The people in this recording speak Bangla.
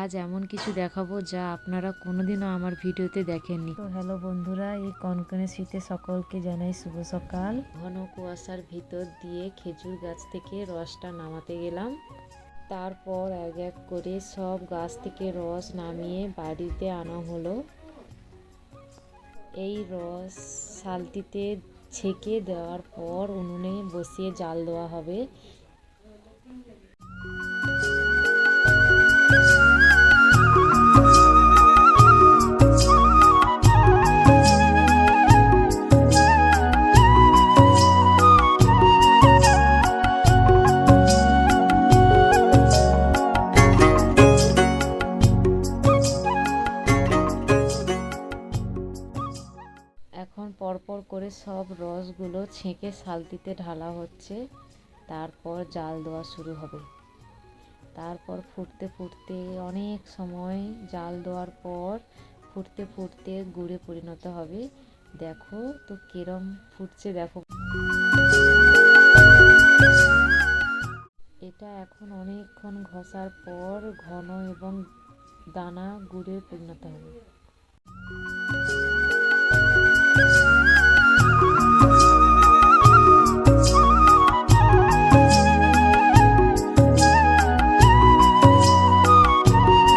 আজ এমন কিছু দেখাবো যা আপনারা কোনোদিনও আমার ভিডিওতে দেখেননি। তো হ্যালো বন্ধুরা এই কনকনে শীতে সকলকে জানাই শুভ সকাল। ঘন কুয়াশার ভিতর দিয়ে খেজুর গাছ থেকে রসটা নামাতে গেলাম। তারপর এক এক করে সব গাছ থেকে রস নামিয়ে বাড়িতে আনা হলো। এই রস শালতিতে ছেঁকে দেওয়ার পর উনুনে বসিয়ে জাল দেওয়া হবে। এখন পরপর করে সব রসগুলো ছেঁকে শালতিতে ঢালা হচ্ছে। তারপর জাল দেওয়া শুরু হবে। তারপর ফুটতে ফুটতে অনেক সময় জাল দেওয়ার পর ফুটতে ফুটতে গুড়ে পরিণত হবে। দেখো তো কিরম ফুটছে, দেখো। এটা এখন অনেকক্ষণ ঘষার পর ঘন এবং দানা গুড়ে পরিণত হবে।